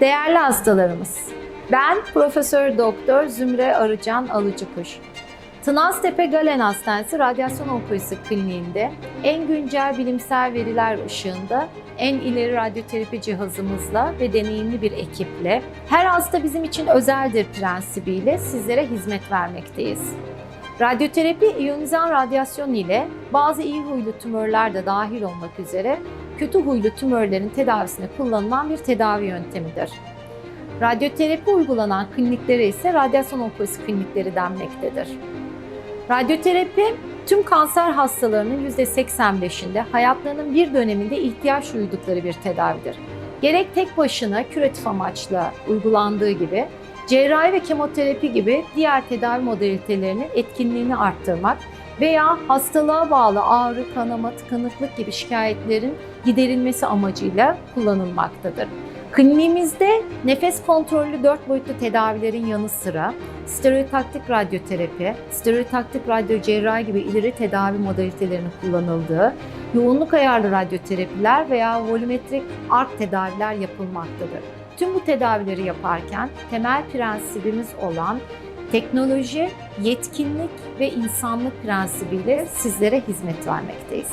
Değerli hastalarımız, ben Profesör Doktor Zümre Arıcan Alıcıkuş. Tınaztepe Galen Hastanesi Radyasyon Onkolojisi Kliniğinde en güncel bilimsel veriler ışığında en ileri radyoterapi cihazımızla ve deneyimli bir ekiple her hasta bizim için özeldir prensibiyle sizlere hizmet vermekteyiz. Radyoterapi iyonizan radyasyon ile bazı iyi huylu tümörler de dahil olmak üzere kötü huylu tümörlerin tedavisine kullanılan bir tedavi yöntemidir. Radyoterapi uygulanan kliniklere ise radyasyon onkolojisi klinikleri denmektedir. Radyoterapi tüm kanser hastalarının %85'inde hayatlarının bir döneminde ihtiyaç duydukları bir tedavidir. Gerek tek başına küratif amaçla uygulandığı gibi cerrahi ve kemoterapi gibi diğer tedavi modalitelerinin etkinliğini arttırmak veya hastalığa bağlı ağrı, kanama, tıkanıklık gibi şikayetlerin giderilmesi amacıyla kullanılmaktadır. Kliniğimizde nefes kontrollü 4 boyutlu tedavilerin yanı sıra stereotaktik radyoterapi, stereotaktik radyo cerrahi gibi ileri tedavi modalitelerinin kullanıldığı, yoğunluk ayarlı radyoterapiler veya volümetrik ark tedaviler yapılmaktadır. Tüm bu tedavileri yaparken temel prensibimiz olan Teknoloji, yetkinlik ve insanlık prensibiyle sizlere hizmet vermekteyiz.